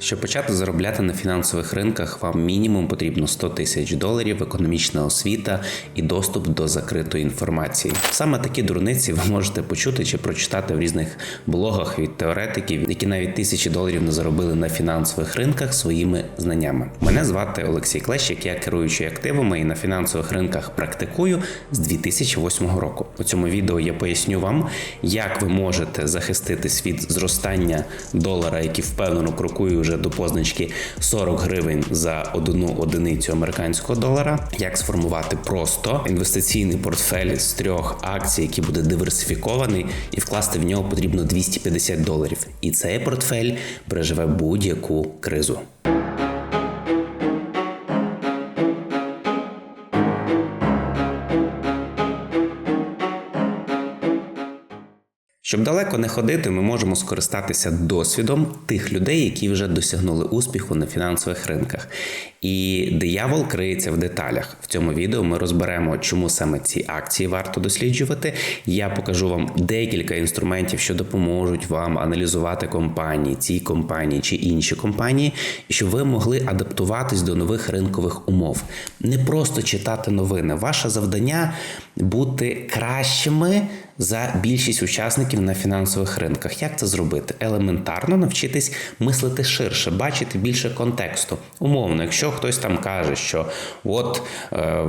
Щоб почати заробляти на фінансових ринках, вам мінімум потрібно 100 тисяч доларів, економічна освіта і доступ до закритої інформації. Саме такі дурниці ви можете почути чи прочитати в різних блогах від теоретиків, які навіть тисячі доларів не заробили на фінансових ринках своїми знаннями. Мене звати Олексій Клещик, я керуючий активами і на фінансових ринках практикую з 2008 року. У цьому відео я поясню вам, як ви можете захиститись від зростання долара, який впевнено крокує вже до позначки 40 гривень за одну одиницю американського долара. Як сформувати просто інвестиційний портфель з трьох акцій, який буде диверсифікований, і вкласти в нього потрібно 250 доларів. І цей портфель переживе будь-яку кризу. Щоб далеко не ходити, ми можемо скористатися досвідом тих людей, які вже досягнули успіху на фінансових ринках. І диявол криється в деталях. В цьому відео ми розберемо, чому саме ці акції варто досліджувати. Я покажу вам декілька інструментів, що допоможуть вам аналізувати компанії, ці компанії чи інші компанії, щоб ви могли адаптуватись до нових ринкових умов. Не просто читати новини. Ваше завдання бути кращими за більшість учасників на фінансових ринках. Як це зробити? Елементарно навчитись мислити ширше, бачити більше контексту. Умовно, якщо хтось там каже, що от е,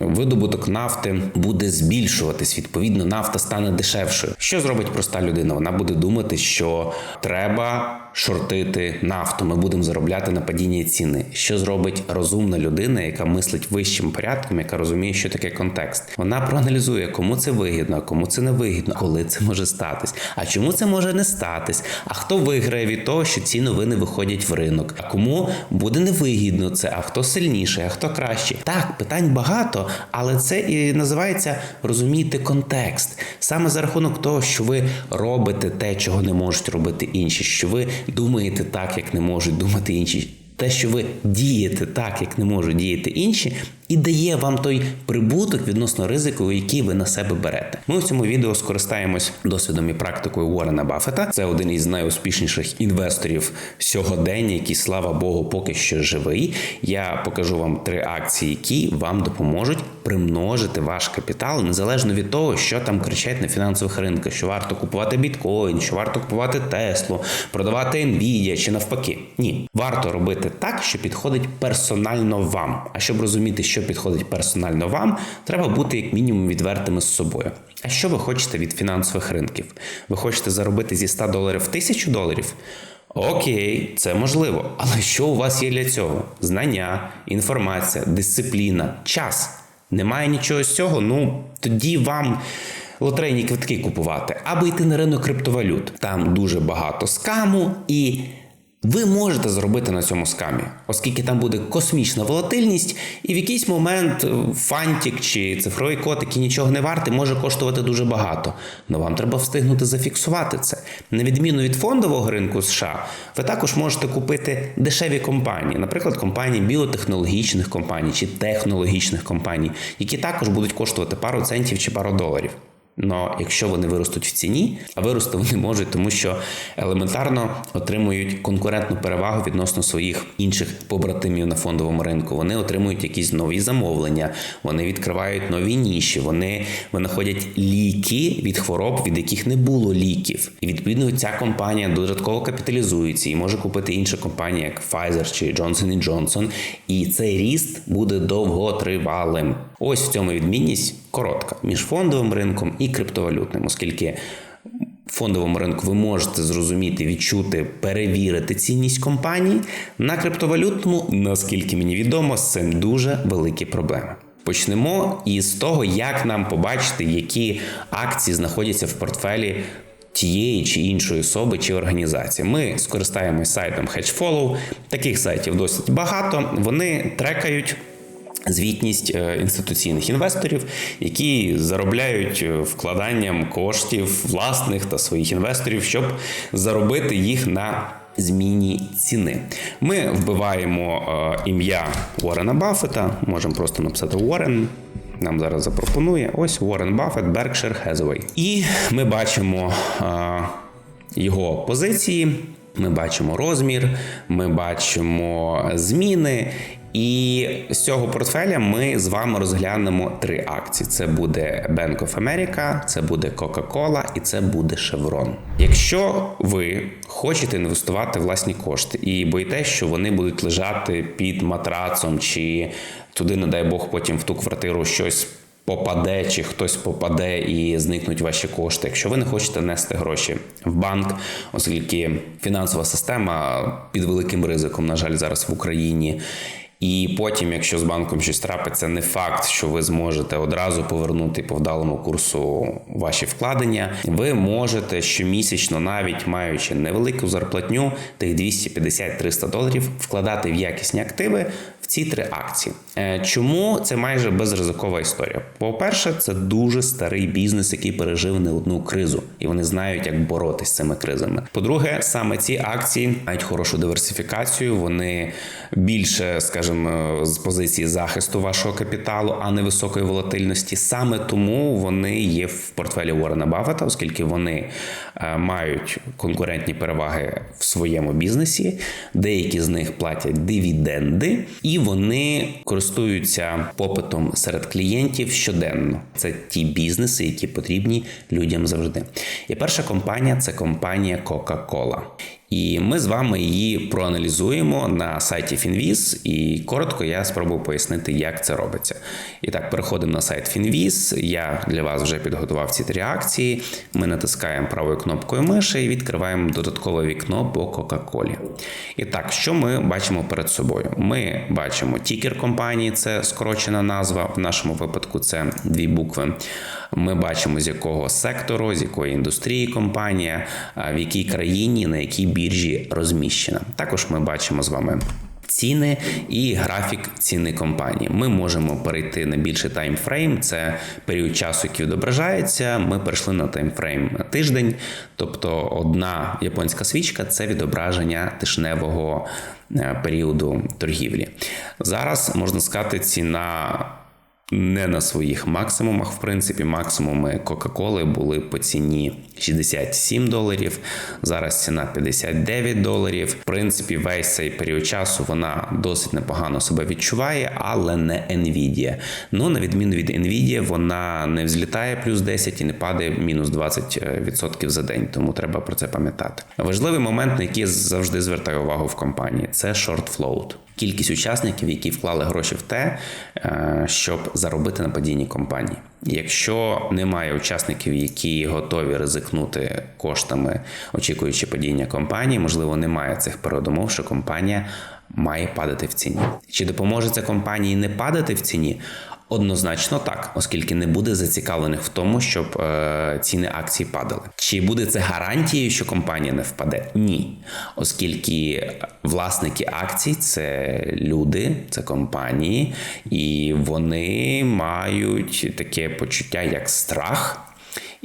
видобуток нафти буде збільшуватись, відповідно, нафта стане дешевшою. Що зробить проста людина? Вона буде думати, що треба шортити нафту. Ми будемо заробляти на падіння ціни. Що зробить розумна людина, яка мислить вищим порядком, яка розуміє, що таке контекст? Вона проаналізує, кому це вигідно, а кому це не вигідно, коли це може статись. А чому це може не статись? А хто виграє від того, що ці новини виходять в ринок? А кому буде невигідно це? А хто сильніший, а хто краще? Так, питань багато, але це і називається розуміти контекст. Саме за рахунок того, що ви робите те, чого не можуть робити інші, що ви думаєте так, як не можуть думати інші. Те, що ви дієте так, як не можуть діяти інші, і дає вам той прибуток відносно ризику, який ви на себе берете. Ми в цьому відео скористаємось досвідом і практикою Уоррена Баффета. Це один із найуспішніших інвесторів сьогодення, який, слава Богу, поки що живий. Я покажу вам три акції, які вам допоможуть примножити ваш капітал незалежно від того, що там кричать на фінансових ринках, що варто купувати біткоін, що варто купувати Теслу, продавати Nvidia чи навпаки. Ні, варто робити так, що підходить персонально вам. А щоб розуміти, що підходить персонально вам, треба бути як мінімум відвертими з собою. А що ви хочете від фінансових ринків? Ви хочете заробити зі 100 доларів в 1000 доларів? Окей, це можливо. Але що у вас є для цього? Знання, інформація, дисципліна, час. Немає нічого з цього. Ну тоді вам. Лотерейні квитки купувати або йти на ринок криптовалют. Там дуже багато скаму і ви можете зробити на цьому скамі, оскільки там буде космічна волатильність, і в якийсь момент фантік чи цифровий код, який нічого не вартий, може коштувати дуже багато. Але вам треба встигнути зафіксувати це. На відміну від фондового ринку США, ви також можете купити дешеві компанії, наприклад, компанії біотехнологічних компаній чи технологічних компаній, які також будуть коштувати пару центів чи пару доларів. Но якщо вони виростуть в ціні, а вирости вони можуть, тому що елементарно отримують конкурентну перевагу відносно своїх інших побратимів на фондовому ринку. Вони отримують якісь нові замовлення, вони відкривають нові ніші, вони винаходять ліки від хвороб, від яких не було ліків. І відповідно ця компанія додатково капіталізується і може купити інша компанія, як Pfizer чи Johnson Johnson. І цей ріст буде довготривалим. Ось в цьому відмінність коротка між фондовим ринком і криптовалютним, оскільки в фондовому ринку ви можете зрозуміти, відчути, перевірити цінність компанії на криптовалютному, наскільки мені відомо, з цим дуже великі проблеми. Почнемо із того, як нам побачити, які акції знаходяться в портфелі тієї чи іншої особи чи організації. Ми скористаємось сайтом HedgeFollow. Таких сайтів досить багато. Вони трекають. Звітність е, інституційних інвесторів, які заробляють е, вкладанням коштів власних та своїх інвесторів, щоб заробити їх на зміні ціни. Ми вбиваємо е, ім'я Уоррена Баффета, можемо просто написати Уоррен. Нам зараз запропонує ось Уоррен Баффет, Berkshire Hathaway. І ми бачимо його позиції. Ми бачимо розмір, ми бачимо зміни. І з цього портфеля ми з вами розглянемо три акції: це буде Bank of America, це буде Coca-Cola і це буде Chevron. Якщо ви хочете інвестувати власні кошти і боїтесь, що вони будуть лежати під матрацом, чи туди, не дай Бог, потім в ту квартиру щось попаде, чи хтось попаде і зникнуть ваші кошти. Якщо ви не хочете нести гроші в банк, оскільки фінансова система під великим ризиком, на жаль, зараз в Україні. І потім, якщо з банком щось трапиться, не факт, що ви зможете одразу повернути по вдалому курсу ваші вкладення. Ви можете щомісячно, навіть маючи невелику зарплатню, тих 250-300 доларів, вкладати в якісні активи в ці три акції. Е, чому це майже безризикова історія? По-перше, це дуже старий бізнес, який пережив не одну кризу, і вони знають, як боротися з цими кризами. По-друге, саме ці акції мають хорошу диверсифікацію. Вони більше, скажімо, з позиції захисту вашого капіталу, а не високої волатильності. Саме тому вони є в портфелі Уоррена Баффета, оскільки вони е, мають конкурентні переваги в своєму бізнесі. Деякі з них платять дивіденди, і вони користуються попитом серед клієнтів щоденно. Це ті бізнеси, які потрібні людям завжди. І перша компанія це компанія Coca-Cola. І ми з вами її проаналізуємо на сайті Finviz, і коротко я спробую пояснити, як це робиться. І так, переходимо на сайт Finviz. Я для вас вже підготував ці три акції. Ми натискаємо правою кнопкою миші і відкриваємо додаткове вікно по Coca-Cola. І так, що ми бачимо перед собою? Ми бачимо тікер компанії, це скорочена назва. В нашому випадку це дві букви. Ми бачимо, з якого сектору, з якої індустрії компанія, в якій країні, на якій біржі розміщена. Також ми бачимо з вами. Ціни і графік ціни компанії. Ми можемо перейти на більший таймфрейм, це період часу, який відображається. Ми перейшли на таймфрейм тиждень, тобто одна японська свічка це відображення тижневого е, періоду торгівлі. Зараз можна сказати, ціна не на своїх максимумах. В принципі, максимуми Кока-Коли були по ціні 67 доларів. Зараз ціна 59 доларів. В принципі, весь цей період часу вона досить непогано себе відчуває, але не Nvidia. Ну, на відміну від Nvidia, вона не взлітає плюс 10 і не падає мінус 20% за день. Тому треба про це пам'ятати. Важливий момент, на який завжди звертаю увагу в компанії, це short float кількість учасників, які вклали гроші в те, е, щоб заробити на падінні компанії. Якщо немає учасників, які готові ризикнути коштами, очікуючи падіння компанії, можливо, немає цих передумов, що компанія має падати в ціні. Чи допоможе це компанії не падати в ціні? Однозначно так, оскільки не буде зацікавлених в тому, щоб е, ціни акцій падали. Чи буде це гарантією, що компанія не впаде? Ні, оскільки власники акцій це люди, це компанії, і вони мають таке почуття як страх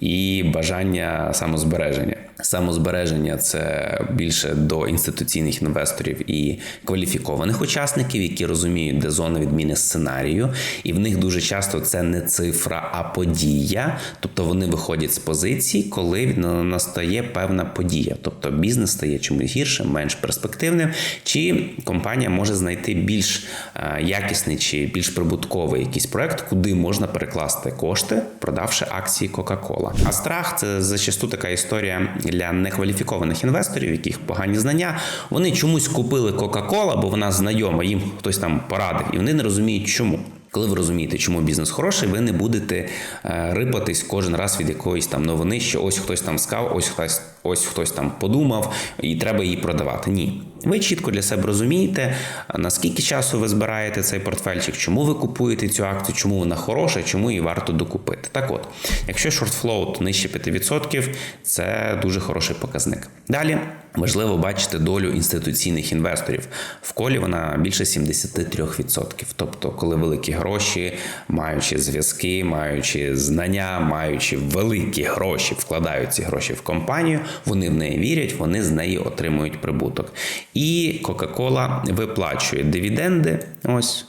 і бажання самозбереження. Самозбереження це більше до інституційних інвесторів і кваліфікованих учасників, які розуміють, де зона відміни сценарію, і в них дуже часто це не цифра, а подія. Тобто вони виходять з позиції, коли настає певна подія. Тобто бізнес стає чимось гіршим, менш перспективним, чи компанія може знайти більш е, якісний чи більш прибутковий якийсь проект, куди можна перекласти кошти, продавши акції Coca-Cola. А страх це зачасту така історія для некваліфікованих інвесторів, яких погані знання, вони чомусь купили Кока-Кола, бо вона знайома, їм хтось там порадив, і вони не розуміють, чому. Коли ви розумієте, чому бізнес хороший, ви не будете е, рипатись кожен раз від якоїсь там новини, що ось хтось там сказав, ось хтось ось хтось там подумав, і треба її продавати. Ні. Ви чітко для себе розумієте, наскільки часу ви збираєте цей портфельчик, чому ви купуєте цю акцію, чому вона хороша, чому її варто докупити. Так от, якщо шортфлоут нижче 5%, це дуже хороший показник. Далі важливо бачити долю інституційних інвесторів. В колі вона більше 73%. Тобто, коли великі гроші, маючи зв'язки, маючи знання, маючи великі гроші, вкладають ці гроші в компанію, вони в неї вірять, вони з неї отримують прибуток. І Coca-Cola виплачує дивіденди. Ось.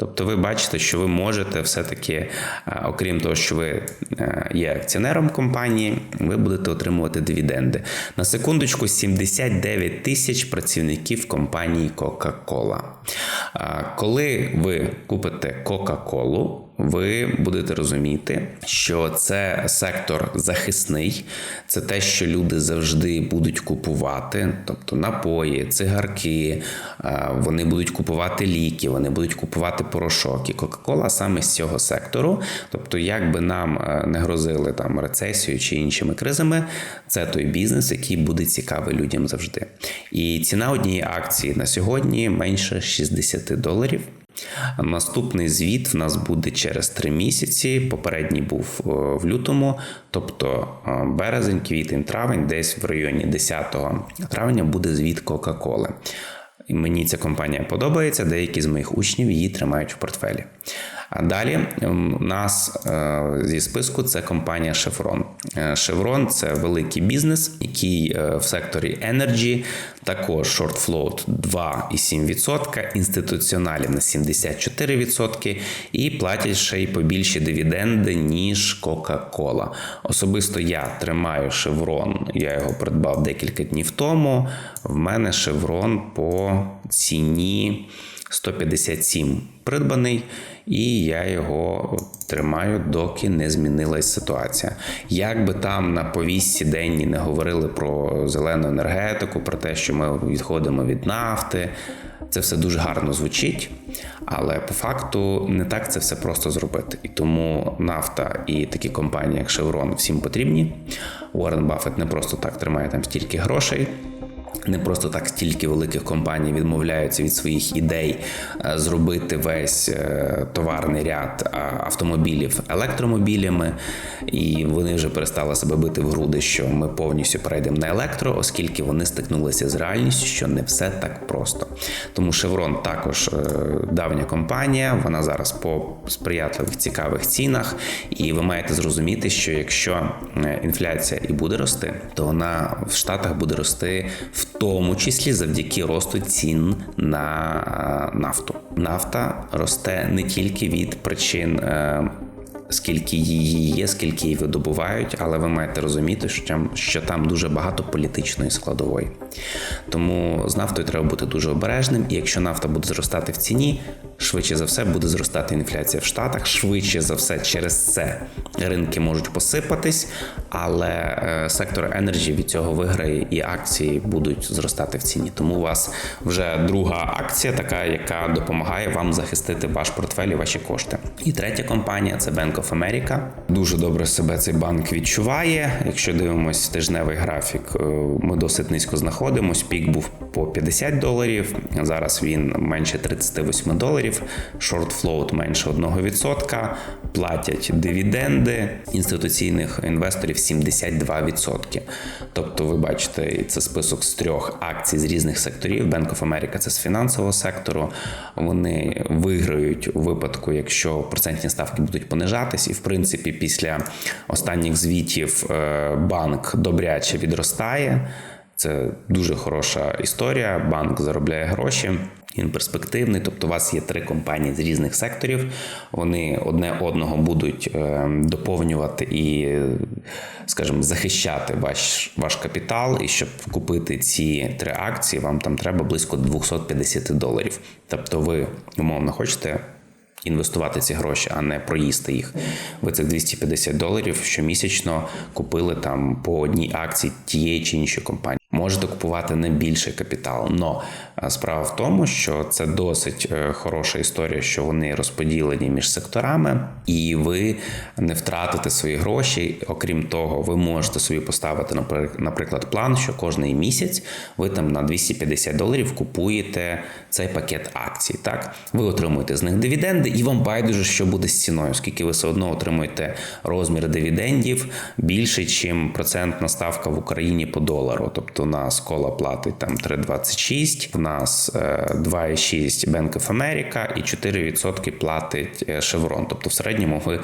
Тобто ви бачите, що ви можете все-таки, е, окрім того, що ви е, є акціонером компанії, ви будете отримувати дивіденди. На секундочку, 79 тисяч працівників компанії Coca-Cola. Е, Коли ви купите Coca-Cola, ви будете розуміти, що це сектор захисний, це те, що люди завжди будуть купувати, тобто напої, цигарки, е, вони будуть купувати ліки, вони будуть купувати порошок. І Кока-Кола саме з цього сектору. Тобто, як би нам е, не грозили там рецесією чи іншими кризами, це той бізнес, який буде цікавий людям завжди. І ціна однієї акції на сьогодні менше 60 доларів. Наступний звіт в нас буде через три місяці. Попередній був е, в лютому, тобто е, березень, квітень, травень, десь в районі 10 травня буде звіт Кока-Коли. Мені ця компанія подобається. Деякі з моїх учнів її тримають в портфелі. А далі у нас е, зі списку це компанія Chevron. Е, Chevron – це великий бізнес, який е, в секторі Energy, також short float 2,7%, інституціоналі на 74% і платять ще й побільші дивіденди, ніж Coca-Cola. Особисто я тримаю Chevron, я його придбав декілька днів тому. В мене Chevron по ціні 157 придбаний, і я його тримаю, доки не змінилась ситуація. Як би там на повістці денні не говорили про зелену енергетику, про те, що ми відходимо від нафти. Це все дуже гарно звучить, але по факту не так це все просто зробити. І тому нафта і такі компанії, як Chevron, всім потрібні. Уоррен Баффет не просто так тримає там стільки грошей. Не просто так стільки великих компаній відмовляються від своїх ідей е, зробити весь е, товарний ряд автомобілів електромобілями, і вони вже перестали себе бити в груди, що ми повністю перейдемо на електро, оскільки вони стикнулися з реальністю, що не все так просто. Тому Chevron також е, давня компанія, вона зараз по сприятливих цікавих цінах, і ви маєте зрозуміти, що якщо інфляція і буде рости, то вона в Штатах буде рости в тому числі завдяки росту цін на нафту. Нафта росте не тільки від причин. Е, скільки її є, скільки її видобувають, але ви маєте розуміти, що там, що там дуже багато політичної складової. Тому з нафтою треба бути дуже обережним, і якщо нафта буде зростати в ціні, швидше за все буде зростати інфляція в Штатах. Швидше за все, через це ринки можуть посипатись, але е, сектор енерджі від цього виграє і акції будуть зростати в ціні. Тому у вас вже друга акція, така яка допомагає вам захистити ваш портфель і ваші кошти. І третя компанія це Bank of America. Дуже добре себе цей банк відчуває. Якщо дивимось тижневий графік, е, ми досить низько знаходимось. Пік був по 50 доларів. Зараз він менше 38 доларів. Short float менше 1%. Платять дивіденди інституційних інвесторів 72%. Тобто, ви бачите, це список з трьох акцій з різних секторів. Bank of America – це з фінансового сектору. Вони виграють у випадку, якщо процентні ставки будуть понижатись. І в принципі, після останніх звітів е, банк добряче відростає. Це дуже хороша історія. Банк заробляє гроші. Він перспективний, тобто у вас є три компанії з різних секторів. Вони одне одного будуть е, доповнювати і, скажімо, захищати ваш ваш капітал. І щоб купити ці три акції, вам там треба близько 250 доларів. Тобто, ви умовно хочете. Інвестувати ці гроші, а не проїсти їх. Ви цих 250 доларів щомісячно купили там по одній акції тієї чи іншої компанії. Можете купувати не більший капітал. Но справа в тому, що це досить е, хороша історія, що вони розподілені між секторами, і ви не втратите свої гроші. Окрім того, ви можете собі поставити наприклад, план, що кожний місяць ви там на 250 доларів купуєте цей пакет акцій. Так, ви отримуєте з них дивіденди, і вам байдуже, що буде з ціною, оскільки ви все одно отримуєте розмір дивідендів більше, ніж процентна ставка в Україні по долару. Тобто у нас кола платить там 3,26, в нас е, 2,6 Bank of America і 4% платить е, Chevron. Тобто в середньому ви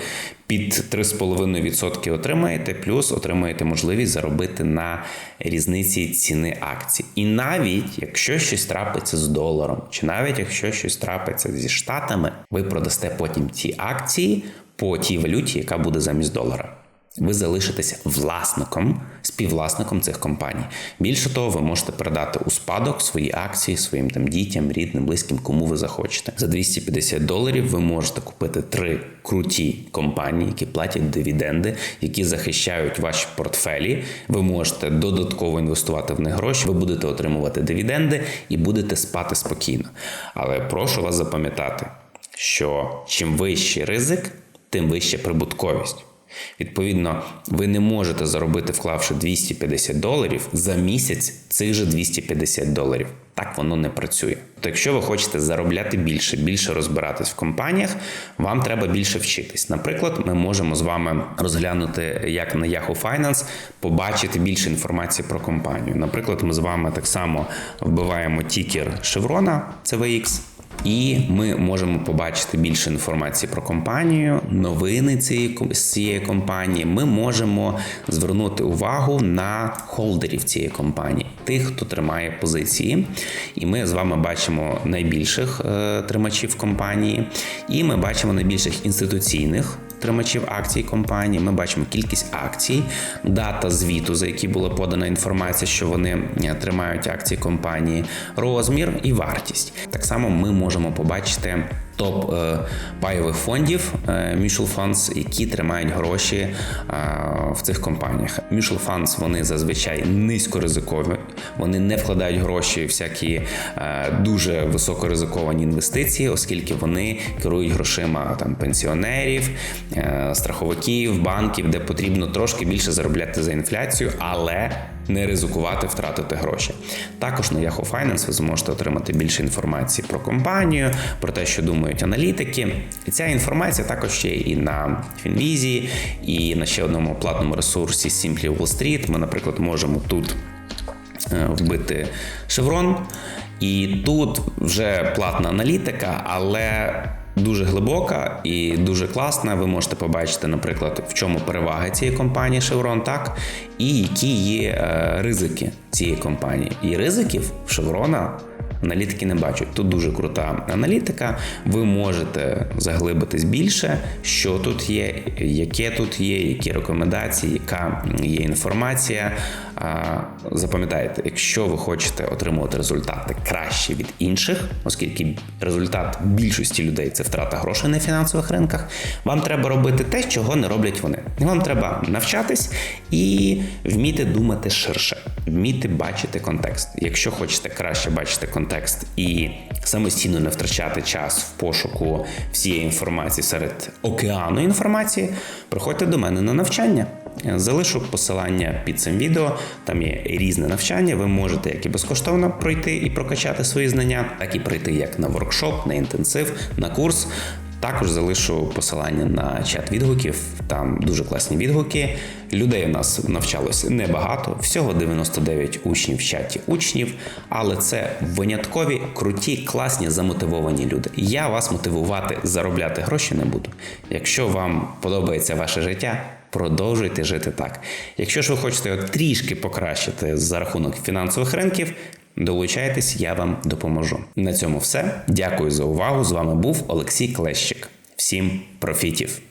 під 3,5% отримаєте, плюс отримаєте можливість заробити на різниці ціни акцій. І навіть якщо щось трапиться з доларом, чи навіть якщо щось трапиться зі штатами, ви продасте потім ці акції по тій валюті, яка буде замість долара. Ви залишитеся власником, співвласником цих компаній. Більше того, ви можете передати у спадок свої акції своїм там дітям, рідним, близьким, кому ви захочете. За 250 доларів ви можете купити три круті компанії, які платять дивіденди, які захищають ваші портфелі. Ви можете додатково інвестувати в них гроші. Ви будете отримувати дивіденди і будете спати спокійно. Але прошу вас запам'ятати, що чим вищий ризик, тим вища прибутковість. Відповідно, ви не можете заробити, вклавши 250 доларів за місяць цих же 250 доларів. Так воно не працює. То якщо ви хочете заробляти більше, більше розбиратись в компаніях, вам треба більше вчитись. Наприклад, ми можемо з вами розглянути, як на Yahoo Finance побачити більше інформації про компанію. Наприклад, ми з вами так само вбиваємо тікер Шеврона CVX, і ми можемо побачити більше інформації про компанію, новини цієї з цієї компанії. Ми можемо звернути увагу на холдерів цієї компанії, тих, хто тримає позиції. І ми з вами бачимо найбільших е, тримачів компанії, і ми бачимо найбільших інституційних. Тримачів акцій компанії, ми бачимо кількість акцій, дата звіту, за які була подана інформація, що вони тримають акції компанії, розмір і вартість. Так само ми можемо побачити топ е, пайових фондів е, mutual funds, які тримають гроші е, в цих компаніях. Mutual funds, вони зазвичай низькоризикові, вони не вкладають гроші в всякі дуже високоризиковані інвестиції, оскільки вони керують грошима там пенсіонерів, страховиків, банків, де потрібно трошки більше заробляти за інфляцію, але не ризикувати втратити гроші. Також на Yahoo Finance ви зможете отримати більше інформації про компанію, про те, що думають аналітики. І ця інформація також є і на Фінвізі, і на ще одному платному ресурсі Simply Wall Street. Ми, наприклад, можемо тут е, вбити шеврон. І тут вже платна аналітика, але дуже глибока і дуже класна. Ви можете побачити, наприклад, в чому переваги цієї компанії Chevron, так, і які є е, ризики цієї компанії. І ризиків в Chevron аналітики не бачать. Тут дуже крута аналітика. Ви можете заглибитись більше, що тут є, яке тут є, які рекомендації, яка є інформація. Запам'ятайте, якщо ви хочете отримувати результати краще від інших, оскільки результат більшості людей це втрата грошей на фінансових ринках, вам треба робити те, чого не роблять вони. Вам треба навчатись і вміти думати ширше, вміти бачити контекст. Якщо хочете краще бачити контекст і самостійно не втрачати час в пошуку всієї інформації серед океану інформації, приходьте до мене на навчання. Залишу посилання під цим відео. Там є різне навчання. Ви можете як і безкоштовно пройти і прокачати свої знання, так і пройти як на воркшоп, на інтенсив, на курс. Також залишу посилання на чат відгуків. Там дуже класні відгуки. Людей у нас навчалося небагато, всього 99 учнів в чаті учнів, але це виняткові, круті, класні, замотивовані люди. Я вас мотивувати заробляти гроші не буду. Якщо вам подобається ваше життя. Продовжуйте жити так. Якщо ж ви хочете трішки покращити за рахунок фінансових ринків, долучайтесь, я вам допоможу. На цьому все. Дякую за увагу. З вами був Олексій Клещик. Всім профітів!